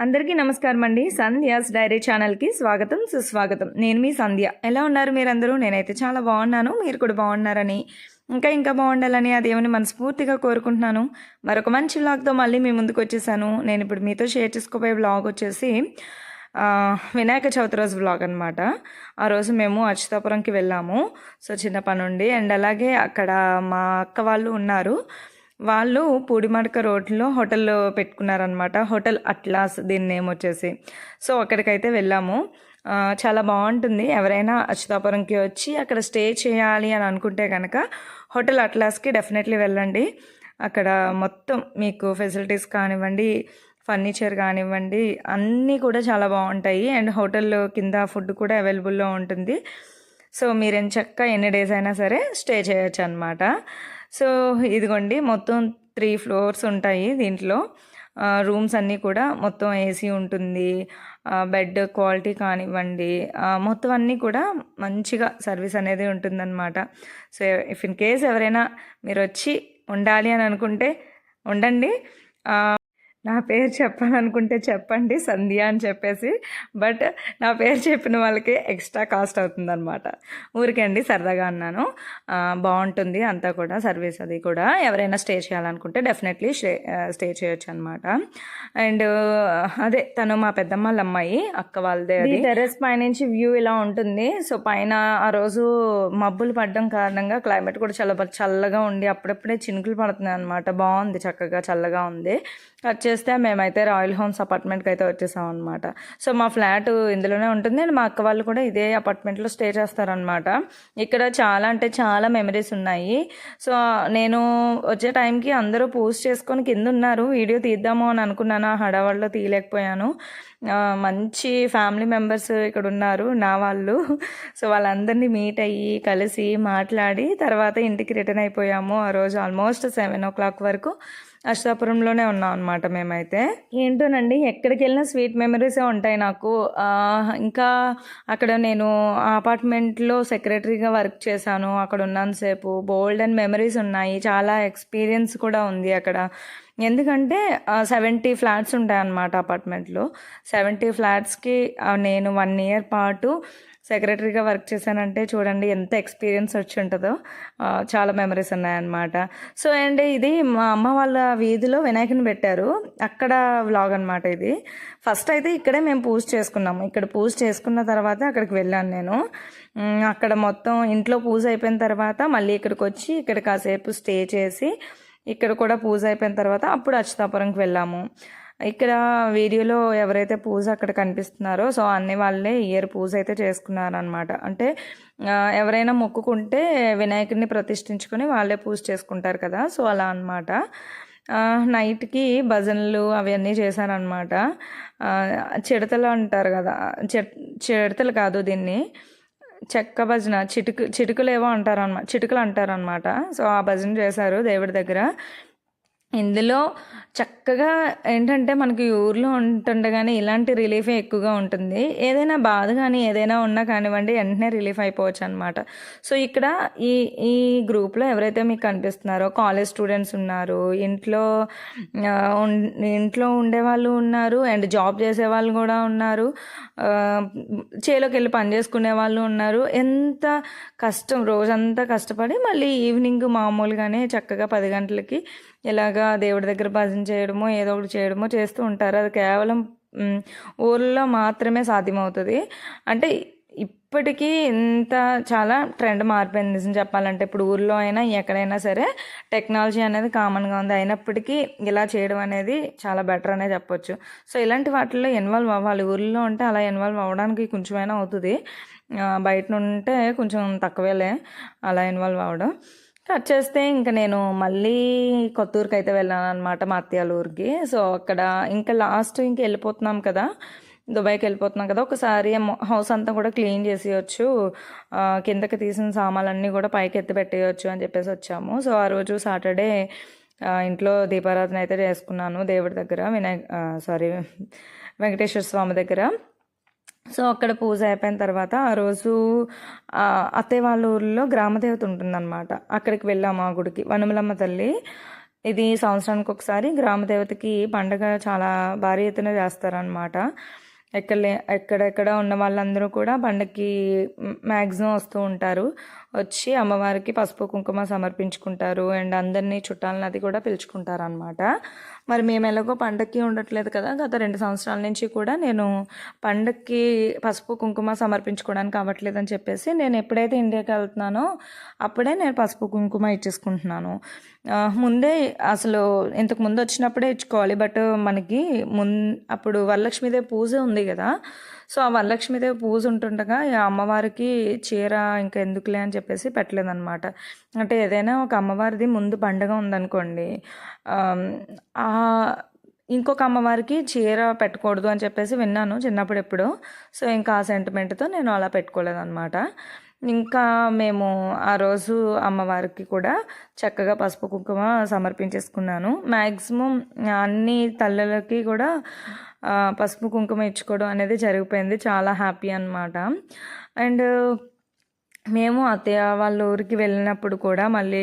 అందరికీ నమస్కారం అండి సంధ్యాస్ డైరీ ఛానల్కి స్వాగతం సుస్వాగతం. నేను మీ సంధ్య. ఎలా ఉన్నారు మీరందరూ? నేనైతే చాలా బాగున్నాను. మీరు కూడా బాగున్నారని. ఇంకా ఇంకా బాగుండాలని ఆ దేవుని మనస్ఫూర్తిగా కోరుకుంటున్నాను. మరొక మంచి వ్లాగ్తో మళ్ళీ మీ ముందుకు వచ్చేసాను. నేను ఇప్పుడు మీతో షేర్ చేసుకోబోయే వ్లాగ్ వచ్చేసి వినాయక చవితి రోజు వ్లాగ్ అనమాట ఆ రోజు మేము అచ్యుతాపురంకి వెళ్ళాము. సో చిన్న పని ఉండి అండ్ అలాగే అక్కడ మా అక్క వాళ్ళు ఉన్నారు. వాళ్ళు పూడిమడక రోడ్లో హోటల్ పెట్టుకున్నారనమాట హోటల్ అట్లాస్ దీని నేమ్ వచ్చేసి. సో అక్కడికైతే వెళ్ళాము. చాలా బాగుంటుంది. ఎవరైనా అచ్యుతాపురంకి వచ్చి అక్కడ స్టే చేయాలి అని అనుకుంటే కనుక హోటల్ అట్లాస్కి డెఫినెట్లీ వెళ్ళండి. అక్కడ మొత్తం మీకు ఫెసిలిటీస్ కానివ్వండి ఫర్నిచర్ కానివ్వండి అన్నీ కూడా చాలా బాగుంటాయి. అండ్ హోటల్ కింద ఫుడ్ కూడా అవైలబుల్లో ఉంటుంది. సో మీరు చక్క ఎన్ని డేస్ అయినా సరే స్టే చేయొచ్చు అనమాట సో ఇదిగోండి మొత్తం త్రీ ఫ్లోర్స్ ఉంటాయి దీంట్లో. రూమ్స్ అన్నీ కూడా మొత్తం ఏసీ ఉంటుంది. బెడ్ క్వాలిటీ కానివ్వండి. మొత్తం అన్నీ కూడా మంచిగా సర్వీస్ అనేది ఉంటుందన్నమాట. సో ఇఫ్ ఇన్ కేస్ ఎవరైనా మీరు వచ్చి ఉండాలి అని అనుకుంటే ఉండండి. నా పేరు చెప్పాలనుకుంటే చెప్పండి సంధ్య అని చెప్పేసి. బట్ నా పేరు చెప్పిన వాళ్ళకి ఎక్స్ట్రా కాస్ట్ అవుతుందన్నమాట. ఊరికే అండి సరదాగా అన్నాను. బాగుంటుంది అంతా కూడా సర్వీస్ అది కూడా. ఎవరైనా స్టే చేయాలనుకుంటే డెఫినెట్లీ స్టే స్టే చేయొచ్చు అనమాట అండ్ అదే తను మా పెద్దమ్మ వాళ్ళ అమ్మాయి అక్క వాళ్ళదే అది. టెర్రస్ పైనుంచి వ్యూ ఇలా ఉంటుంది. సో పైన ఆ రోజు మబ్బులు పడడం కారణంగా క్లైమేట్ కూడా చాలా చల్లగా ఉండి అప్పుడప్పుడే చినుకులు పడుతున్నాయి అనమాట బాగుంది చక్కగా చల్లగా ఉంది. కట్ వచ్చేస్తే మేమైతే రాయల్ హోమ్స్ అపార్ట్మెంట్కి అయితే వచ్చేసాం అనమాట సో మా ఫ్లాట్ ఇందులోనే ఉంటుంది. అండ్ మా అక్క వాళ్ళు కూడా ఇదే అపార్ట్మెంట్లో స్టే చేస్తారనమాట ఇక్కడ చాలా అంటే చాలా మెమరీస్ ఉన్నాయి. సో నేను వచ్చే టైంకి అందరూ పోస్ట్ చేసుకొని కింద ఉన్నారు. వీడియో తీద్దాము అని అనుకున్నాను. ఆ హడావాడిలో తీయలేకపోయాను. మంచి ఫ్యామిలీ మెంబర్స్ ఇక్కడ ఉన్నారు నా వాళ్ళు. సో వాళ్ళందరినీ మీట్ అయ్యి కలిసి మాట్లాడి తర్వాత ఇంటికి రిటర్న్ అయిపోయాము. ఆ రోజు ఆల్మోస్ట్ సెవెన్ ఓ క్లాక్ వరకు. అష్టాపురంలోనే ఉన్నాం అనమాట మేమైతే. ఏంటోనండి ఎక్కడికి వెళ్ళినా స్వీట్ మెమరీసే ఉంటాయి నాకు. ఇంకా అక్కడ నేను అపార్ట్మెంట్లో సెక్రటరీగా వర్క్ చేశాను. అక్కడ ఉన్నంతసేపు బోల్డ్ అండ్ మెమరీస్ ఉన్నాయి. చాలా ఎక్స్పీరియన్స్ కూడా ఉంది అక్కడ. ఎందుకంటే సెవెంటీ ఫ్లాట్స్ ఉంటాయన్నమాట అపార్ట్మెంట్లో. సెవెంటీ ఫ్లాట్స్కి నేను వన్ ఇయర్ పాటు సెక్రటరీగా వర్క్ చేశానంటే చూడండి ఎంత ఎక్స్పీరియన్స్ వచ్చి ఉంటుందో. చాలా మెమరీస్ ఉన్నాయన్నమాట. సో అండ్ ఇది మా అమ్మ వాళ్ళ వీధిలో వినాయకుని పెట్టారు. అక్కడ వ్లాగ్ అనమాట ఇది. ఫస్ట్ అయితే ఇక్కడే మేము పూజ చేసుకున్నాము. ఇక్కడ పూజ చేసుకున్న తర్వాత అక్కడికి వెళ్ళాను నేను. అక్కడ మొత్తం ఇంట్లో పూజ అయిపోయిన తర్వాత మళ్ళీ ఇక్కడికి వచ్చి ఇక్కడ కాసేపు స్టే చేసి ఇక్కడ కూడా పూజ అయిపోయిన తర్వాత అప్పుడు అచ్యుతాపురంకి వెళ్ళాము. ఇక్కడ వీడియోలో ఎవరైతే పూజ అక్కడ కనిపిస్తున్నారో సో అన్ని వాళ్ళే ఇయర్ పూజ అయితే చేసుకున్నారనమాట అంటే ఎవరైనా మొక్కుకుంటే వినాయకుడిని ప్రతిష్ఠించుకొని వాళ్ళే పూజ చేసుకుంటారు కదా సో అలా అనమాట నైట్కి భజనలు అవన్నీ చేశారనమాట చిడతలు అంటారు కదా చిడతలు కాదు దీన్ని చెక్క భజన చిటుకు చిటుకులు ఏవో అంటారు అనమాట చిటుకులు అంటారు అనమాట సో ఆ భజన చేశారు దేవుడి దగ్గర. ఇందులో చక్కగా ఏంటంటే మనకి ఊర్లో ఉంటుండగానే ఇలాంటి రిలీఫే ఎక్కువగా ఉంటుంది. ఏదైనా బాధ కానీ ఏదైనా ఉన్నా కానివ్వండి వెంటనే రిలీఫ్ అయిపోవచ్చు అనమాట సో ఇక్కడ ఈ ఈ గ్రూప్లో ఎవరైతే మీకు కనిపిస్తున్నారో కాలేజ్ స్టూడెంట్స్ ఉన్నారు ఇంట్లో ఇంట్లో ఉండే వాళ్ళు ఉన్నారు అండ్ జాబ్ చేసే వాళ్ళు కూడా ఉన్నారు చేలోకి వెళ్ళి పని చేసుకునే వాళ్ళు ఉన్నారు. ఎంత కష్టం రోజంతా కష్టపడి మళ్ళీ ఈవినింగ్ మామూలుగానే చక్కగా పది గంటలకి ఇలాగా దేవుడి దగ్గర భజన చేయడమో ఏదో ఒకటి చేయడమో చేస్తూ ఉంటారు. అది కేవలం ఊర్లో మాత్రమే సాధ్యమవుతుంది. అంటే ఇప్పటికీ ఇంత చాలా ట్రెండ్ మారిపోయింది. నిజం చెప్పాలంటే ఇప్పుడు ఊర్లో అయినా ఎక్కడైనా సరే టెక్నాలజీ అనేది కామన్గా ఉంది. అయినప్పటికీ ఇలా చేయడం అనేది చాలా బెటర్ అనే చెప్పొచ్చు. సో ఇలాంటి వాటిల్లో ఇన్వాల్వ్ అవ్వాలి. ఊర్లో ఉంటే అలా ఇన్వాల్వ్ అవ్వడానికి కొంచెమైనా అవుతుంది. బయట ఉంటే కొంచెం తక్కువేలే అలా ఇన్వాల్వ్ అవ్వడం. కట్ చేస్తే ఇంకా నేను మళ్ళీ కొత్తూరుకి అయితే వెళ్ళాను అనమాట మా అత్తయ్య ఊరికి సో అక్కడ ఇంకా లాస్ట్ ఇంక వెళ్ళిపోతున్నాం కదా దుబాయ్కి వెళ్ళిపోతున్నాం కదా ఒకసారి హౌస్ అంతా కూడా క్లీన్ చేసేయచ్చు కిందకి తీసిన సామాన్లన్నీ కూడా పైకి ఎత్తి పెట్టేయచ్చు అని చెప్పేసి వచ్చాము. సో ఆ రోజు సాటర్డే ఇంట్లో దీపారాధన అయితే చేసుకున్నాను దేవుడి దగ్గర వినాయక సారీ వెంకటేశ్వర స్వామి దగ్గర. సో అక్కడ పూజ అయిపోయిన తర్వాత ఆ రోజు అత్తయ్య వాళ్ళ ఊర్లో గ్రామదేవత ఉంటుందన్నమాట. అక్కడికి వెళ్ళాము ఆ గుడికి. వనమలమ్మ తల్లి ఇది సంవత్సరానికి ఒకసారి గ్రామదేవతకి పండగ చాలా భారీ ఎత్తున చేస్తారనమాట ఎక్కడ ఎక్కడెక్కడ ఉన్న వాళ్ళందరూ కూడా పండగకి మ్యాక్సిమం వస్తూ ఉంటారు. వచ్చి అమ్మవారికి పసుపు కుంకుమ సమర్పించుకుంటారు. అండ్ అందరినీ చుట్టాలని అది కూడా పిలుచుకుంటారు అనమాట మరి మేము ఎలాగో పండక్కి ఉండట్లేదు కదా గత రెండు సంవత్సరాల నుంచి కూడా నేను పండక్కి పసుపు కుంకుమ సమర్పించుకోవడానికి అవ్వట్లేదని చెప్పేసి నేను ఎప్పుడైతే ఇండియాకి వెళ్తున్నానో అప్పుడే నేను పసుపు కుంకుమ ఇచ్చేసుకుంటున్నాను. ముందే అసలు ఇంతకు ముందు వచ్చినప్పుడే ఇచ్చుకోవాలి బట్ మనకి మున్ అప్పుడు వరలక్ష్మీదేవి పూజ ఉంది కదా సో ఆ వరలక్ష్మీదేవి పూజ ఉంటుండగా అమ్మవారికి చీర ఇంకా ఎందుకులే అని చెప్పేసి పెట్టలేదన్నమాట. అంటే ఏదైనా ఒక అమ్మవారిది ముందు పండగ ఉందనుకోండి ఇంకొక అమ్మవారికి చీర పెట్టకూడదు అని చెప్పేసి విన్నాను చిన్నప్పుడు ఎప్పుడు. సో ఇంకా ఆ సెంటిమెంట్తో నేను అలా పెట్టుకోలేదన్నమాట. ఇంకా మేము ఆ రోజు అమ్మవారికి కూడా చక్కగా పసుపు కుంకుమ సమర్పించేసుకున్నాను. మ్యాక్సిమం అన్ని తల్లులకి కూడా పసుపు కుంకుమ ఇచ్చుకోవడం అనేది జరిగిపోయింది. చాలా హ్యాపీ అనమాట అండ్ మేము అత్తయ్య వాళ్ళ ఊరికి వెళ్ళినప్పుడు కూడా మళ్ళీ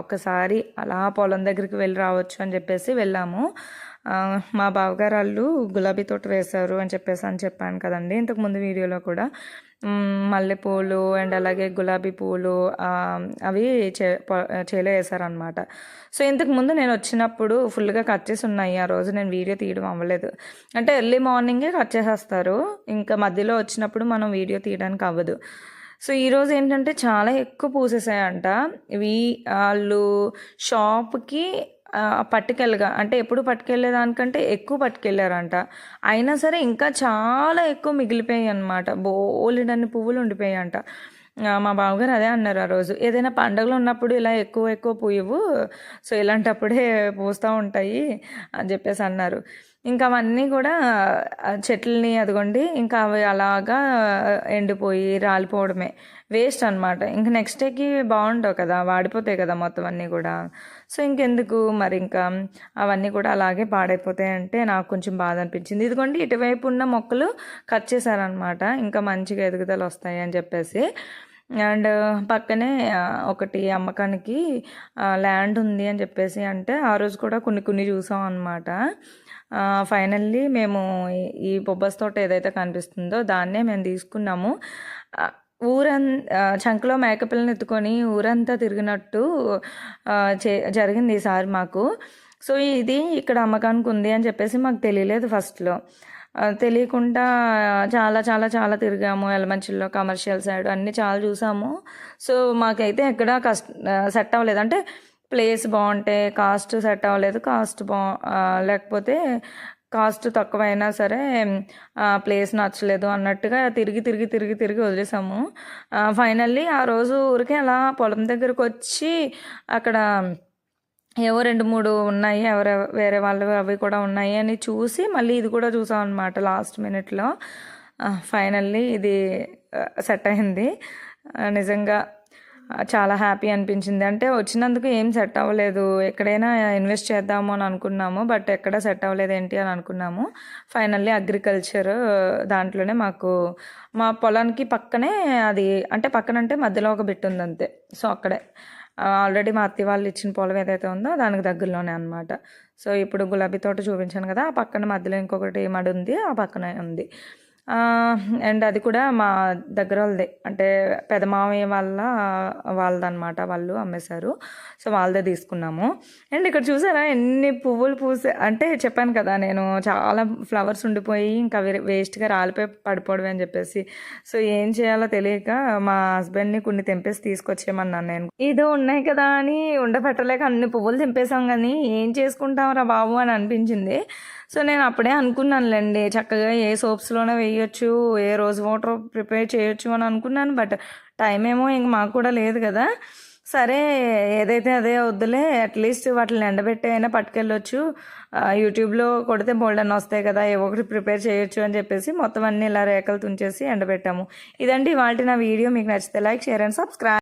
ఒకసారి అలా పొలం దగ్గరికి వెళ్ళి రావచ్చు అని చెప్పేసి వెళ్ళాము. మా బావగారు వాళ్ళు గులాబీ తోట వేశారు అని చెప్పేసి అని చెప్పాను కదండి ఇంతకు ముందు వీడియోలో కూడా. మల్లెపూలు అండ్ అలాగే గులాబీ పూలు అవి చే చేలో వేసారనమాట సో ఇంతకు ముందు నేను వచ్చినప్పుడు ఫుల్గా కట్ చేసి ఉన్నాయి. ఆ రోజు నేను వీడియో తీయడం అవ్వలేదు. అంటే ఎర్లీ మార్నింగే కట్ చేసేస్తారు. ఇంకా మధ్యలో వచ్చినప్పుడు మనం వీడియో తీయడానికి అవ్వదు. సో ఈరోజు ఏంటంటే చాలా ఎక్కువ పూసేసాయంట. ఇవి వాళ్ళు షాప్కి పట్టుకెళ్ళగా. అంటే ఎప్పుడు పట్టుకెళ్ళేదానికంటే ఎక్కువ పట్టుకెళ్ళారంట. అయినా సరే ఇంకా చాలా ఎక్కువ మిగిలిపోయాయి అనమాట బోలెడన్ని పువ్వులు ఉండిపోయాయి అంట మా బావగారు అదే అన్నారు ఆ రోజు. ఏదైనా పండుగలు ఉన్నప్పుడు ఇలా ఎక్కువ ఎక్కువ పువ్వు సో ఇలాంటప్పుడే పూస్తూ ఉంటాయి అని చెప్పేసి అన్నారు. ఇంకా అవన్నీ కూడా చెట్లని అదిగోండి ఇంకా అవి అలాగా ఎండిపోయి రాలిపోవడమే. వేస్ట్ అనమాట ఇంకా నెక్స్ట్ డేకి బాగుండవు కదా వాడిపోతాయి కదా మొత్తం అన్నీ కూడా. సో ఇంకెందుకు మరి ఇంకా అవన్నీ కూడా అలాగే పాడైపోతాయి అంటే నాకు కొంచెం బాధ అనిపించింది. ఇదిగోండి ఇటువైపు ఉన్న మొక్కలు కట్ చేశారనమాట ఇంకా మంచిగా ఎదుగుదల వస్తాయి అని చెప్పేసి. అండ్ పక్కనే ఒకటి అమ్మకానికి ల్యాండ్ ఉంది అని చెప్పేసి అంటే ఆ రోజు కూడా కొన్ని కొన్ని చూసాం అనమాట ఫైనల్లీ మేము ఈ బొబ్బస్ తోట ఏదైతే కనిపిస్తుందో దాన్నే మేము తీసుకున్నాము. ఊరం చంకలో మేకపిల్లని ఎత్తుకొని ఊరంతా తిరిగినట్టు చే జరిగింది ఈసారి మాకు. సో ఇది ఇక్కడ అమ్మకానికి ఉంది అని చెప్పేసి మాకు తెలియలేదు ఫస్ట్లో. తెలియకుండా చాలా చాలా చాలా తిరిగాము. ఎలమంచిలో కమర్షియల్ సైడ్ అన్నీ చాలా చూసాము. సో మాకైతే ఎక్కడ కష్ట సెట్ అవ్వలేదు. అంటే ప్లేస్ బాగుంటే కాస్ట్ సెట్ అవ్వలేదు కాస్ట్ బా లేకపోతే కాస్ట్ తక్కువైనా సరే ప్లేస్ నచ్చలేదు అన్నట్టుగా తిరిగి తిరిగి తిరిగి తిరిగి వదిలేసాము. ఫైనల్లీ ఆ రోజు ఊరికే అలా పొలం దగ్గరకు వచ్చి అక్కడ ఏవో రెండు మూడు ఉన్నాయి ఎవరు వేరే వాళ్ళు అవి కూడా ఉన్నాయి అని చూసి మళ్ళీ ఇది కూడా చూసాం అనమాట లాస్ట్ మినిట్లో. ఫైనల్లీ ఇది సెట్ అయింది. నిజంగా చాలా హ్యాపీ అనిపించింది. అంటే వచ్చినందుకు ఏం సెట్ అవ్వలేదు. ఎక్కడైనా ఇన్వెస్ట్ చేద్దాము అని అనుకున్నాము బట్ ఎక్కడ సెట్ అవ్వలేదు ఏంటి అని అనుకున్నాము. ఫైనల్లీ అగ్రికల్చర్ దాంట్లోనే మాకు మా పొలానికి పక్కనే అది అంటే పక్కన అంటే మధ్యలో ఒక బిట్ ఉంది అంతే. సో అక్కడే. ఆల్రెడీ మా అత్తి వాళ్ళు ఇచ్చిన పొలం ఏదైతే ఉందో దానికి దగ్గరలోనే అనమాట సో ఇప్పుడు గులాబీ తోట చూపించాను కదా ఆ పక్కన మధ్యలో ఇంకొకటి మడి ఉంది ఆ పక్కనే ఉంది. అండ్ అది కూడా మా దగ్గర వాళ్ళదే. అంటే పెదమామయ్య వాళ్ళ వాళ్ళదనమాట వాళ్ళు అమ్మేశారు. సో వాళ్ళదే తీసుకున్నాము. అండ్ ఇక్కడ చూసారా ఎన్ని పువ్వులు పూసే అంటే చెప్పాను కదా నేను చాలా ఫ్లవర్స్ ఉండిపోయి ఇంకా వేస్ట్గా రాలిపోయి పడిపోవడమే అని చెప్పేసి. సో ఏం చేయాలో తెలియక మా హస్బెండ్ని కొన్ని తెంపేసి తీసుకొచ్చేయమన్నాను నేను. ఇదో ఉన్నాయి కదా అని ఉండపెట్టలేక అన్ని పువ్వులు తెంపేశాం కానీ ఏం చేసుకుంటాం రా బాబు అని అనిపించింది. సో నేను అప్పుడే అనుకున్నానులేండి చక్కగా ఏ సోప్స్లోనే వేయొచ్చు ఏ రోజు వాటర్ ప్రిపేర్ చేయొచ్చు అని అనుకున్నాను బట్ టైం ఏమో ఇంక మాకు కూడా లేదు కదా. సరే ఏదైతే అదే వద్దులే అట్లీస్ట్ వాటిని ఎండబెట్టి అయినా పట్టుకెళ్ళొచ్చు. యూట్యూబ్లో కొడితే బోల్డన్ వస్తాయి కదా ఏ ఒకటి ప్రిపేర్ చేయొచ్చు అని చెప్పేసి మొత్తం అన్ని ఇలా రేఖలు తుంచేసి ఎండబెట్టాము. ఇదండి వాటి నా వీడియో మీకు నచ్చితే లైక్ షేర్ అండ్ సబ్స్క్రైబ్.